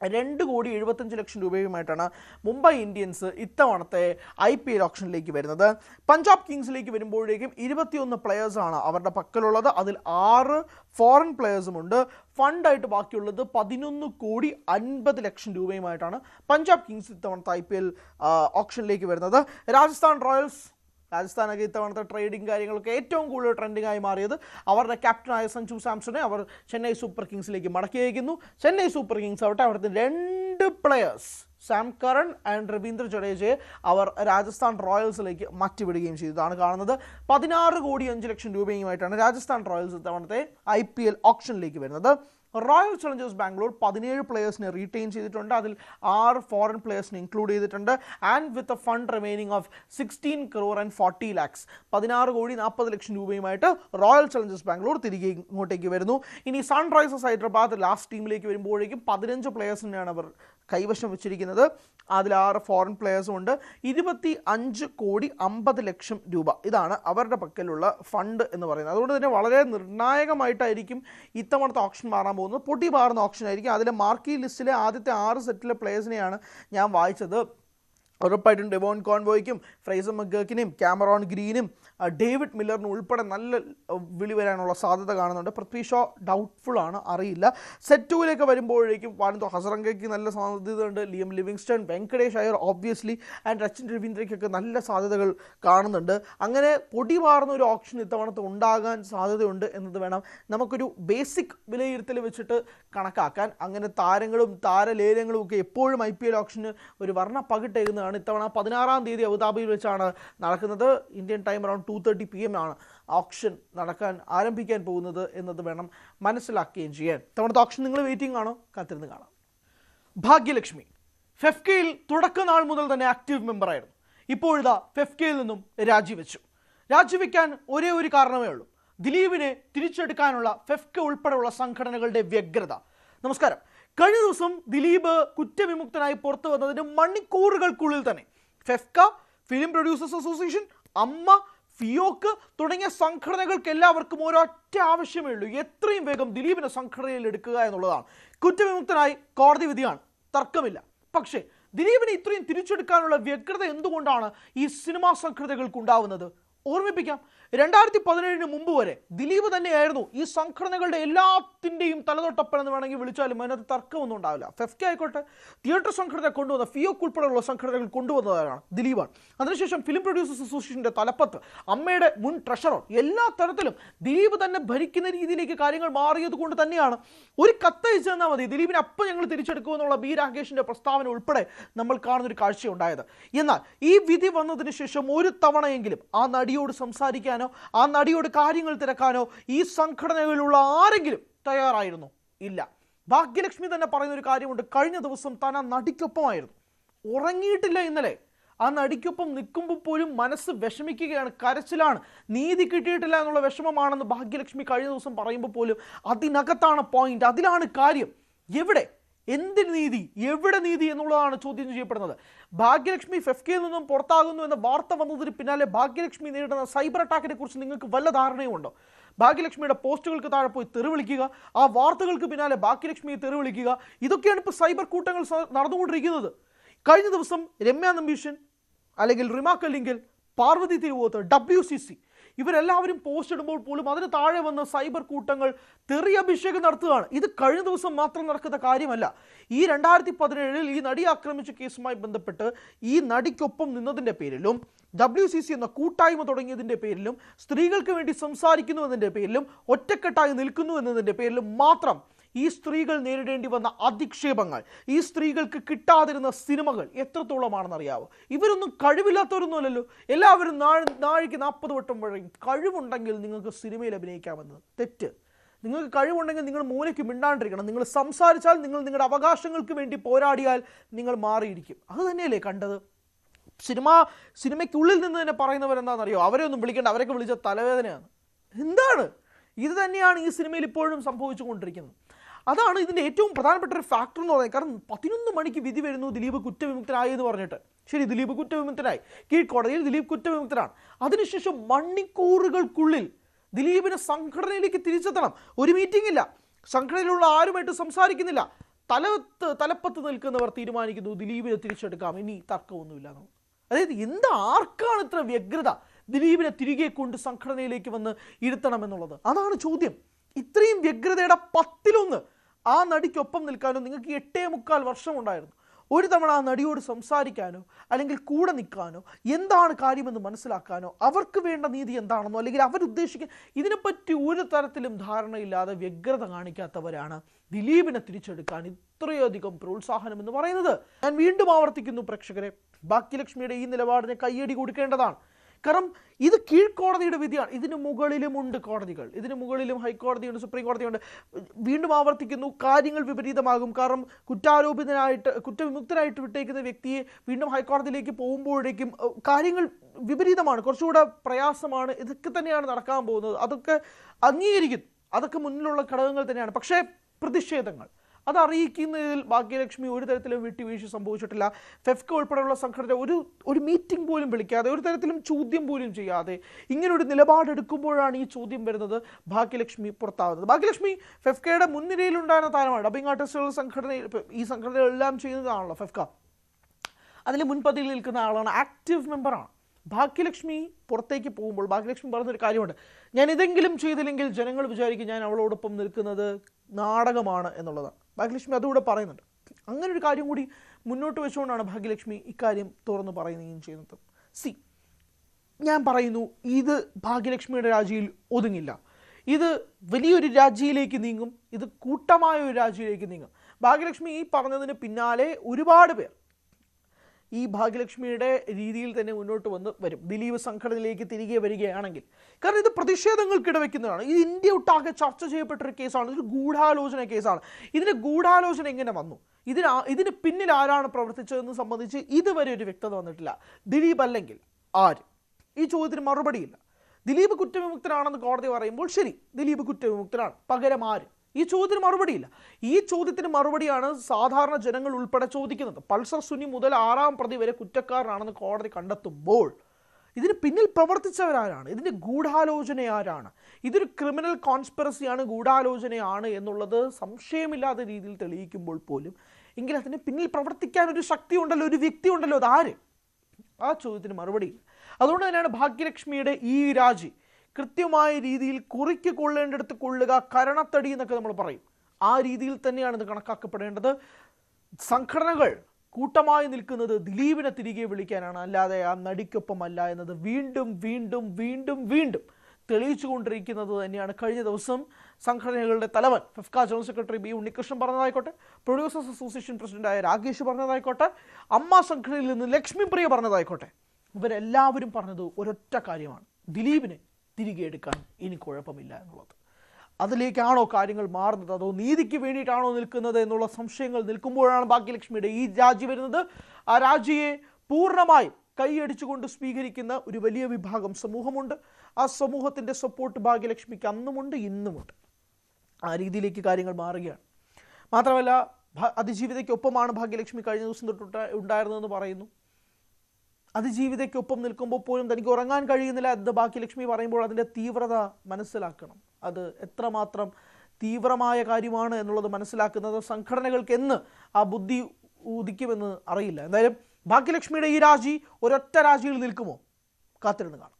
രണ്ട് കോടി എഴുപത്തഞ്ച് ലക്ഷം രൂപയുമായിട്ടാണ് മുംബൈ ഇന്ത്യൻസ് ഇത്തവണത്തെ ഐ പി എൽ ഓപ്ഷനിലേക്ക് വരുന്നത്. പഞ്ചാബ് കിങ്സിലേക്ക് വരുമ്പോഴേക്കും ഇരുപത്തിയൊന്ന് പ്ലെയേഴ്സാണ് അവരുടെ പക്കലുള്ളത്. അതിൽ ആറ് ഫോറിൻ പ്ലെയേഴ്സുമുണ്ട് ഫണ്ടായിട്ട് ബാക്കിയുള്ളത് പതിനൊന്ന് കോടി അൻപത് ലക്ഷം രൂപയുമായിട്ടാണ് പഞ്ചാബ് കിങ്സ് ഇത്തവണത്തെ ഐ പി എൽ ഓപ്ഷനിലേക്ക് വരുന്നത്. രാജസ്ഥാൻ റോയൽസ് രാജസ്ഥാനൊക്കെ ഇത്തവണത്തെ ട്രേഡിംഗ് കാര്യങ്ങളൊക്കെ ഏറ്റവും കൂടുതൽ ട്രെൻഡിങ്ങായി മാറിയത് അവരുടെ ക്യാപ്റ്റനായ സഞ്ജു സാംസണെ അവർ ചെന്നൈ സൂപ്പർ കിങ്സിലേക്ക് മടക്കി അയക്കുന്നു. ചെന്നൈ സൂപ്പർ കിങ്സ് ആവട്ടെ അവിടുത്തെ രണ്ട് players Sam Curran and Ravindra ജഡേജയെ അവർ രാജസ്ഥാൻ റോയൽസിലേക്ക് മാറ്റിവിടുകയും ചെയ്തതാണ് കാണുന്നത്. പതിനാറ് കോടി അഞ്ച് ലക്ഷം രൂപയുമായിട്ടാണ് രാജസ്ഥാൻ റോയൽസ് ഇത്തവണത്തെ ഐ പി എൽ ഓപ്ഷനിലേക്ക് വരുന്നത്. റോയൽ ചലഞ്ചേഴ്സ് ബാംഗ്ലൂർ പതിനേഴ് പ്ലേയേഴ്സിനെ റീറ്റെയിൻ ചെയ്തിട്ടുണ്ട്. അതിൽ ആറ് ഫോറിൻ പ്ലേയേഴ്സിനെ ഇൻക്ലൂഡ് ചെയ്തിട്ടുണ്ട്. And with a fund remaining of sixteen crore and forty lakhs പതിനാറ് കോടി നാൽപ്പത് ലക്ഷം രൂപയുമായിട്ട് റോയൽ ചലഞ്ചേഴ്സ് ബാംഗ്ലൂർ തിരികെ ഇങ്ങോട്ടേക്ക് വരുന്നു. ഇനി സൺറൈസേഴ്സ് ഹൈദരാബാദ് ലാസ്റ്റ് ടീമിലേക്ക് വരുമ്പോഴേക്കും പതിനഞ്ച് പ്ലേയേഴ്സിനെയാണ് അവർ കൈവശം വെച്ചിരിക്കുന്നത്. അതിൽ ആറ് ഫോറിൻ പ്ലെയേഴ്സും ഉണ്ട്. ഇരുപത്തി അഞ്ച് കോടി അമ്പത് ലക്ഷം രൂപ. ഇതാണ് അവരുടെ പക്കലുള്ള ഫണ്ട് എന്ന് പറയുന്നത്. അതുകൊണ്ട് തന്നെ വളരെ നിർണായകമായിട്ടായിരിക്കും ഇത്തവണത്തെ ഓപ്ഷൻ മാറാൻ പോകുന്നത്. പൊട്ടി മാറുന്ന ഓപ്ഷൻ ആയിരിക്കും. അതിലെ മാർക്കി ലിസ്റ്റിലെ ആദ്യത്തെ ആറ് സെറ്റിലെ പ്ലെയേഴ്സിനെയാണ് ഞാൻ വായിച്ചത്. ഉറപ്പായിട്ടും ഡെവോൺ കോൺവോയ്ക്കും ഫ്രൈസർ മഗേക്കിനെയും ക്യാമറോൺ ഗ്രീനും ഡേവിഡ് മില്ലറിനും ഉൾപ്പെടെ നല്ല വിളി വരാനുള്ള സാധ്യത കാണുന്നുണ്ട്. പൃഥ്വി ഷോ ഡൗട്ട്ഫുൾ ആണ് അറിയില്ല. സെറ്റ് ടൂവിലേക്ക് വരുമ്പോഴേക്കും വാനന്തോ ഹസറങ്കയ്ക്ക് നല്ല സാധ്യതയുണ്ട്. Liam Livingstone Venkatesh Iyer obviously and Rachin രവീന്ദ്രയ്ക്കൊക്കെ നല്ല സാധ്യതകൾ കാണുന്നുണ്ട്. അങ്ങനെ പൊടി മാറുന്ന ഒരു ഓപ്ഷൻ ഇത്തവണത്തെ ഉണ്ടാകാൻ സാധ്യതയുണ്ട് എന്നത് വേണം നമുക്കൊരു ബേസിക് വിലയിരുത്തൽ വെച്ചിട്ട് കണക്കാക്കാൻ. അങ്ങനെ താരങ്ങളും താരലേലങ്ങളും ഒക്കെ എപ്പോഴും ഐ പി എൽ ഓപ്ഷന് ഒരു വർണ പകിട്ടേകുന്നതാണ് ഇത്തവണ പതിനാറാം തീയതി അബുദാബിയിൽ വെച്ചാണ് നടക്കുന്നത്. Indian time around two thirty P M ആണ് ഓപ്ഷൻ നടക്കാൻ ആരംഭിക്കാൻ പോകുന്നത് എന്നത് വേണം മനസ്സിലാക്കുകയും ചെയ്യാൻ. ഇത്തവണത്തെ ഓപ്ഷൻ നിങ്ങൾ വെയിറ്റിംഗ് ആണോ? കാത്തിരുന്ന് കാണാം. ഭാഗ്യലക്ഷ്മി ഫെഫ്കയിൽ തുടക്കനാൾ മുതൽ തന്നെ ആക്റ്റീവ് മെമ്പറായിരുന്നു ഇപ്പോഴിതാ ഫെഫ്കയിൽ നിന്നും രാജിവെച്ചു. രാജിവെക്കാൻ ഒരേ ഒരു കാരണമേ ഉള്ളൂ. ദിലീപിനെ തിരിച്ചെടുക്കാനുള്ള ഫെഫ്ക ഉൾപ്പെടെയുള്ള സംഘടനകളുടെ വ്യഗ്രത. നമസ്കാരം. കഴിഞ്ഞ ദിവസം ദിലീപ് കുറ്റവിമുക്തനായി പുറത്തു വന്നതിന് മണിക്കൂറുകൾക്കുള്ളിൽ തന്നെ ഫെഫ്ക ഫിലിം പ്രൊഡ്യൂസേഴ്സ് അസോസിയേഷൻ അമ്മ ഫിയോക്ക് തുടങ്ങിയ സംഘടനകൾക്ക് എല്ലാവർക്കും ഒരൊറ്റ ആവശ്യമേ ഉള്ളൂ. എത്രയും വേഗം ദിലീപിനെ സംഘടനയിൽ എടുക്കുക എന്നുള്ളതാണ്. കുറ്റവിമുക്തനായി കോടതി വിധിയാണ്. തർക്കമില്ല. പക്ഷേ ദിലീപിനെ ഇത്രയും തിരിച്ചെടുക്കാനുള്ള വ്യഗ്രത എന്തുകൊണ്ടാണ് ഈ സിനിമാ സംഘടനകൾക്ക് ഉണ്ടാവുന്നത് ഓർമ്മിപ്പിക്കാം. രണ്ടായിരത്തി പതിനേഴിന് മുമ്പ് വരെ ദിലീപ് തന്നെയായിരുന്നു ഈ സംഘടനകളുടെ എല്ലാത്തിന്റെയും തലതൊട്ടപ്പൻ എന്ന് വേണമെങ്കിൽ വിളിച്ചാലും അതിനകത്ത് തർക്കമൊന്നും ഉണ്ടാവില്ല. ഫെഫ്കെ ആയിക്കോട്ടെ തിയേറ്റർ സംഘടന കൊണ്ടുവന്ന ഫിയോക്ക് ഉൾപ്പെടെയുള്ള സംഘടനകൾ കൊണ്ടുവന്നതാണ് ദിലീപാണ്. അതിനുശേഷം ഫിലിം പ്രൊഡ്യൂസേഴ്സ് അസോസിയേഷന്റെ തലപ്പത്ത് അമ്മയുടെ മുൻ ട്രഷറർ എല്ലാ തരത്തിലും ദിലീപ് തന്നെ ഭരിക്കുന്ന രീതിയിലേക്ക് കാര്യങ്ങൾ മാറിയത് കൊണ്ട് തന്നെയാണ് ഒരു കത്തയച്ചു തന്നാൽ മതി. ദിലീപിനെ അപ്പം ഞങ്ങൾ തിരിച്ചെടുക്കുമെന്നുള്ള ബി രാകേഷിന്റെ പ്രസ്താവന ഉൾപ്പെടെ നമ്മൾ കാണുന്നൊരു കാഴ്ചയുണ്ടായത്. എന്നാൽ ഈ വിധി വന്നതിന് ശേഷം ഒരു തവണയെങ്കിലും ആ നടിയോട് സംസാരിക്കാനോ ആ നടിയോട് കാര്യങ്ങൾ തിരക്കാനോ ഈ സംഘടനകളിലുള്ള ആരെങ്കിലും തയ്യാറായിരുന്നു? ഇല്ല. ഭാഗ്യലക്ഷ്മി തന്നെ പറയുന്ന ഒരു കാര്യമുണ്ട്. കഴിഞ്ഞ ദിവസം താൻ ആ നടിക്കൊപ്പമായിരുന്നു. ഉറങ്ങിയിട്ടില്ല ഇന്നലെ. ആ നടിക്കൊപ്പം നിൽക്കുമ്പോൾ പോലും മനസ്സ് വിഷമിക്കുകയാണ്. കരച്ചിലാണ്. നീതി കിട്ടിയിട്ടില്ല എന്നുള്ള വിഷമമാണെന്ന് ഭാഗ്യലക്ഷ്മി കഴിഞ്ഞ ദിവസം പറയുമ്പോൾ പോലും അതിനകത്താണ് പോയിന്റ് അതിലാണ് കാര്യം. എവിടെ? എന്തിന് നീതി? എവിടെ നീതി എന്നുള്ളതാണ് ചോദ്യം ചെയ്യപ്പെടുന്നത്. ഭാഗ്യലക്ഷ്മി ഫെഫ്കയിൽ നിന്നും പുറത്താകുന്നു എന്ന വാർത്ത വന്നതിന് പിന്നാലെ ഭാഗ്യലക്ഷ്മി നേരിടുന്ന സൈബർ അറ്റാക്കിനെ കുറിച്ച് നിങ്ങൾക്ക് വല്ല ധാരണയുമുണ്ടോ ഭാഗ്യലക്ഷ്മിയുടെ പോസ്റ്റുകൾക്ക് താഴെ പോയി തെറിവിളിക്കുക ആ വാർത്തകൾക്ക് പിന്നാലെ ഭാഗ്യലക്ഷ്മിയെ തെറിവിളിക്കുക ഇതൊക്കെയാണ് ഇപ്പോൾ സൈബർ കൂട്ടങ്ങൾ നടന്നുകൊണ്ടിരിക്കുന്നത്. കഴിഞ്ഞ ദിവസം രമ്യ നമ്പീഷൻ അല്ലെങ്കിൽ അല്ലെങ്കിൽ Parvathy Thiruvothu W C C ഇവരെല്ലാവരും പോസ്റ്റ് ഇടുമ്പോൾ പോലും അതിന് താഴെ വന്ന സൈബർ കൂട്ടങ്ങൾ തെറി അഭിഷേകം നടത്തുകയാണ്. ഇത് കഴിഞ്ഞ ദിവസം മാത്രം നടക്കുന്ന കാര്യമല്ല. ഈ രണ്ടായിരത്തി പതിനേഴിൽ ഈ നടി ആക്രമിച്ച കേസുമായി ബന്ധപ്പെട്ട് ഈ നടിക്കൊപ്പം നിന്നതിന്റെ പേരിലും ഡബ്ല്യു സി സി എന്ന കൂട്ടായ്മ തുടങ്ങിയതിന്റെ പേരിലും സ്ത്രീകൾക്ക് വേണ്ടി സംസാരിക്കുന്നു എന്നതിന്റെ പേരിലും ഒറ്റക്കെട്ടായി നിൽക്കുന്നു എന്നതിന്റെ പേരിലും മാത്രം ഈ സ്ത്രീകൾ നേരിടേണ്ടി വന്ന അധിക്ഷേപങ്ങൾ ഈ സ്ത്രീകൾക്ക് കിട്ടാതിരുന്ന സിനിമകൾ എത്രത്തോളമാണെന്ന് അറിയാവോ ഇവരൊന്നും കഴിവില്ലാത്തവരൊന്നുമല്ലല്ലോ. എല്ലാവരും നാഴ് നാഴിക്ക് നാൽപ്പത് വട്ടം പറയും കഴിവുണ്ടെങ്കിൽ നിങ്ങൾക്ക് സിനിമയിൽ അഭിനയിക്കാമെന്ന്. തെറ്റ്. നിങ്ങൾക്ക് കഴിവുണ്ടെങ്കിൽ നിങ്ങൾ മൂലയ്ക്ക് മിണ്ടാണ്ടിരിക്കണം. നിങ്ങൾ സംസാരിച്ചാൽ നിങ്ങൾ നിങ്ങളുടെ അവകാശങ്ങൾക്ക് വേണ്ടി പോരാടിയാൽ നിങ്ങൾ മാറിയിരിക്കും. അത് തന്നെയല്ലേ കണ്ടത്? സിനിമ സിനിമയ്ക്കുള്ളിൽ നിന്ന് തന്നെ പറയുന്നവരെന്താണെന്നറിയോ? അവരെ ഒന്നും വിളിക്കേണ്ട. അവരൊക്കെ വിളിച്ച തലവേദനയാണ്. എന്താണ്? ഇത് തന്നെയാണ് ഈ സിനിമയിൽ ഇപ്പോഴും സംഭവിച്ചുകൊണ്ടിരിക്കുന്നത്. അതാണ് ഇതിന്റെ ഏറ്റവും പ്രധാനപ്പെട്ട ഒരു ഫാക്ടർ എന്ന് പറയുന്നത്. കാരണം പതിനൊന്ന് മണിക്ക് വിധി വരുന്നു ദിലീപ് കുറ്റവിമുക്തനായി എന്ന് പറഞ്ഞിട്ട്. ശരി ദിലീപ് കുറ്റവിമുക്തനായി. കീഴ്ക്കോടതിയിൽ ദിലീപ് കുറ്റവിമുക്തനാണ്. അതിനുശേഷം മണിക്കൂറുകൾക്കുള്ളിൽ ദിലീപിനെ സംഘടനയിലേക്ക് തിരിച്ചെത്തണം. ഒരു മീറ്റിംഗ് ഇല്ല. സംഘടനയിലുള്ള ആരുമായിട്ട് സംസാരിക്കുന്നില്ല. തലത്ത് തലപ്പത്ത് നിൽക്കുന്നവർ തീരുമാനിക്കുന്നു ദിലീപിനെ തിരിച്ചെടുക്കാം. ഇനി തർക്കമൊന്നുമില്ല അതായത് എന്ത് ആർക്കാണ് ഇത്ര വ്യഗ്രത ദിലീപിനെ തിരികെ കൊണ്ട് സംഘടനയിലേക്ക് വന്ന് ഇരുത്തണം എന്നുള്ളത്? അതാണ് ചോദ്യം. ഇത്രയും വ്യഗ്രതയുടെ പത്തിലൊന്ന് ആ നടിക്കൊപ്പം നിൽക്കാനോ നിങ്ങൾക്ക് എട്ടേ മുക്കാൽ വർഷം ഉണ്ടായിരുന്നു. ഒരു തവണ ആ നടിയോട് സംസാരിക്കാനോ അല്ലെങ്കിൽ കൂടെ നിൽക്കാനോ എന്താണ് കാര്യമെന്ന് മനസ്സിലാക്കാനോ അവർക്ക് വേണ്ട നീതി എന്താണെന്നോ അല്ലെങ്കിൽ അവരുദ്ദേശിക്കുന്ന ഇതിനെപ്പറ്റി ഒരു തരത്തിലും ധാരണയില്ലാതെ വ്യഗ്രത കാണിക്കാത്തവരാണ് ദിലീപിനെ തിരിച്ചെടുക്കാൻ ഇത്രയധികം പ്രോത്സാഹനം എന്ന് പറയുന്നത്. ഞാൻ വീണ്ടും ആവർത്തിക്കുന്നു പ്രേക്ഷകരെ. ലക്ഷ്മിയുടെ ഈ നിലപാടിനെ കയ്യടി കൊടുക്കേണ്ടതാണ്. കാരണം ഇത് കീഴ്ക്കോടതിയുടെ വിധിയാണ്. ഇതിന് മുകളിലുമുണ്ട് കോടതികൾ. ഇതിന് മുകളിലും ഹൈക്കോടതിയുണ്ട് സുപ്രീം കോടതിയുണ്ട്. വീണ്ടും ആവർത്തിക്കുന്നു കാര്യങ്ങൾ വിപരീതമാകും. കാരണം കുറ്റാരോപിതനായിട്ട് കുറ്റവിമുക്തനായിട്ട് വിട്ടേക്കുന്ന വ്യക്തിയെ വീണ്ടും ഹൈക്കോടതിയിലേക്ക് പോകുമ്പോഴേക്കും കാര്യങ്ങൾ വിപരീതമാണ്. കുറച്ചുകൂടെ പ്രയാസമാണ്. ഇതൊക്കെ തന്നെയാണ് നടക്കാൻ പോകുന്നത്. അതൊക്കെ അംഗീകരിക്കുന്നു. അതൊക്കെ മുന്നിലുള്ള ഘടകങ്ങൾ തന്നെയാണ്. പക്ഷേ പ്രതിഷേധങ്ങൾ. അത് അറിയിക്കുന്നതിൽ ഭാഗ്യലക്ഷ്മി ഒരു തരത്തിലും വിട്ടുവീഴ്ച സംഭവിച്ചിട്ടില്ല. ഫെഫ്ക ഉൾപ്പെടെയുള്ള സംഘടന ഒരു ഒരു മീറ്റിംഗ് പോലും വിളിക്കാതെ ഒരു തരത്തിലും ചോദ്യം പോലും ചെയ്യാതെ ഇങ്ങനൊരു നിലപാടെടുക്കുമ്പോഴാണ് ഈ ചോദ്യം വരുന്നത് ഭാഗ്യലക്ഷ്മി പുറത്താവുന്നത്. ഭാഗ്യലക്ഷ്മി ഫെഫ്കയുടെ മുൻനിരയിലുണ്ടായിരുന്ന താരമാണ്. ഡബിംഗ് ആർട്ടിസ്റ്റുകളുടെ സംഘടന ഈ സംഘടനകളെല്ലാം ചെയ്യുന്നതാണല്ലോ ഫെഫ്ക അതിൽ മുൻപതിയിൽ നിൽക്കുന്ന ആളാണ്. ആക്റ്റീവ് മെമ്പറാണ്. ഭാഗ്യലക്ഷ്മി പുറത്തേക്ക് പോകുമ്പോൾ ഭാഗ്യലക്ഷ്മി പറഞ്ഞൊരു കാര്യമുണ്ട്. ഞാൻ ഇതെങ്കിലും ചെയ്തില്ലെങ്കിൽ ജനങ്ങൾ വിചാരിക്കും ഞാൻ അവളോടൊപ്പം നിൽക്കുന്നത് നാടകമാണ് എന്നുള്ളതാണ്. ഭാഗ്യലക്ഷ്മി അതുകൂടെ പറയുന്നുണ്ട്. അങ്ങനെ ഒരു കാര്യം കൂടി മുന്നോട്ട് വെച്ചുകൊണ്ടാണ് ഭാഗ്യലക്ഷ്മി ഇക്കാര്യം തുറന്നു പറയുകയും ചെയ്യുന്നത്. സി ഞാൻ പറയുന്നു ഇത് ഭാഗ്യലക്ഷ്മിയുടെ രാജിയിൽ ഒതുങ്ങില്ല. ഇത് വലിയൊരു രാജ്യയിലേക്ക് നീങ്ങും. ഇത് കൂട്ടമായ ഒരു രാജ്യയിലേക്ക് നീങ്ങും. ഭാഗ്യലക്ഷ്മി ഈ പറഞ്ഞതിന് പിന്നാലെ ഒരുപാട് പേർ ഈ ഭാഗ്യലക്ഷ്മിയുടെ രീതിയിൽ തന്നെ മുന്നോട്ട് വന്ന് വരും. ദിലീപ് സംഘടനയിലേക്ക് തിരികെ വരികയാണെങ്കിൽ. കാരണം ഇത് പ്രതിഷേധങ്ങൾക്കിട വെക്കുന്നതാണ്. ഇത് ഇന്ത്യ ഒട്ടാകെ ചർച്ച ചെയ്യപ്പെട്ടൊരു കേസാണ്. ഇതൊരു ഗൂഢാലോചന കേസാണ്. ഇതിന് ഗൂഢാലോചന എങ്ങനെ വന്നു? ഇതിന് ഇതിന് പിന്നിൽ ആരാണ് പ്രവർത്തിച്ചതെന്ന് സംബന്ധിച്ച് ഇതുവരെ ഒരു വ്യക്തത വന്നിട്ടില്ല. ദിലീപ് അല്ലെങ്കിൽ ആര്? ഈ ചോദ്യത്തിന് മറുപടിയില്ല. ദിലീപ് കുറ്റവിമുക്തനാണെന്ന് കോടതി പറയുമ്പോൾ ശരി ദിലീപ് കുറ്റവിമുക്തനാണ്. പകരം ആര്? ഈ ചോദ്യത്തിന് മറുപടിയില്ല. ഈ ചോദ്യത്തിന് മറുപടിയാണ് സാധാരണ ജനങ്ങൾ ഉൾപ്പെടെ ചോദിക്കുന്നത്. പൾസർ സുനി മുതൽ ആറാം പ്രതി വരെ കുറ്റക്കാരനാണെന്ന് കോടതി കണ്ടെത്തുമ്പോൾ ഇതിന് പിന്നിൽ പ്രവർത്തിച്ചവരാരാണ്? ഇതിന്റെ ഗൂഢാലോചന ആരാണ്? ഇതൊരു ക്രിമിനൽ കോൺസ്പിറസിയാണ് ഗൂഢാലോചനയാണ് എന്നുള്ളത് സംശയമില്ലാത്ത രീതിയിൽ തെളിയിക്കുമ്പോൾ പോലും എങ്കിൽ അതിന് പിന്നിൽ പ്രവർത്തിക്കാൻ ഒരു ശക്തി ഉണ്ടല്ലോ ഒരു വ്യക്തി ഉണ്ടല്ലോ അതാര് ആ ചോദ്യത്തിന് മറുപടി അതുകൊണ്ട് തന്നെയാണ് ഭാഗ്യലക്ഷ്മിയുടെ ഈ രാജി കൃത്യമായ രീതിയിൽ കുറിക്ക് കൊള്ളേണ്ടടുത്ത് കൊള്ളുക കരണത്തടി എന്നൊക്കെ നമ്മൾ പറയും. ആ രീതിയിൽ തന്നെയാണ് ഇത് കണക്കാക്കപ്പെടേണ്ടത്. സംഘടനകൾ കൂട്ടമായി നിൽക്കുന്നത് ദിലീപിനെ തിരികെ വിളിക്കാനാണ്. അല്ലാതെ ആ നടിക്കൊപ്പമല്ല എന്നത് വീണ്ടും വീണ്ടും വീണ്ടും വീണ്ടും തെളിയിച്ചുകൊണ്ടിരിക്കുന്നത് തന്നെയാണ്. കഴിഞ്ഞ ദിവസം സംഘടനകളുടെ തലവൻ FEFKA general secretary B Unnikrishnan പറഞ്ഞതായിക്കോട്ടെ producers association പ്രസിഡന്റായ രാകേഷ് പറഞ്ഞതായിക്കോട്ടെ അമ്മ സംഘടനയിൽ നിന്ന് ലക്ഷ്മിപ്രിയ പറഞ്ഞതായിക്കോട്ടെ ഇവരെല്ലാവരും പറഞ്ഞത് ഒരൊറ്റ കാര്യമാണ്. ദിലീപിനെ തിരികെ എടുക്കാൻ ഇനി കുഴപ്പമില്ല എന്നുള്ളത്. അതിലേക്കാണോ കാര്യങ്ങൾ മാറുന്നത്? അതോ നീതിക്ക് വേണ്ടിയിട്ടാണോ നിൽക്കുന്നത് എന്നുള്ള സംശയങ്ങൾ നിൽക്കുമ്പോഴാണ് ഭാഗ്യലക്ഷ്മിയുടെ ഈ രാജി വരുന്നത്. ആ രാജിയെ പൂർണമായും കൈയടിച്ചുകൊണ്ട് സ്വീകരിക്കുന്ന ഒരു വലിയ വിഭാഗം സമൂഹമുണ്ട്. ആ സമൂഹത്തിന്റെ സപ്പോർട്ട് ഭാഗ്യലക്ഷ്മിക്ക് അന്നുമുണ്ട് ഇന്നുമുണ്ട്. ആ രീതിയിലേക്ക് കാര്യങ്ങൾ മാറുകയാണ്. മാത്രമല്ല അതിജീവിതയ്ക്കൊപ്പമാണ് ഭാഗ്യലക്ഷ്മി കഴിഞ്ഞ ദിവസം തൊട്ട് ഉണ്ടാ- ഉണ്ടായിരുന്നതെന്ന് പറയുന്നു. അതിജീവിതയ്ക്കൊപ്പം നിൽക്കുമ്പോൾ പോലും തനിക്ക് ഉറങ്ങാൻ കഴിയുന്നില്ല എന്ന് ബാക്കി ലക്ഷ്മി പറയുമ്പോൾ അതിന്റെ തീവ്രത മനസ്സിലാക്കണം. അത് എത്രമാത്രം തീവ്രമായ കാര്യമാണ് എന്നുള്ളത് മനസ്സിലാക്കുന്നത് സംഘടനകൾക്ക് എന്ന് ആ ബുദ്ധി ഉദിക്കുമെന്ന് അറിയില്ല. എന്തായാലും ഭാഗ്യലക്ഷ്മിയുടെ ഈ രാജി ഒരൊറ്റ രാജിയിൽ നിൽക്കുമോ? കാത്തിരുന്ന് കാണാം.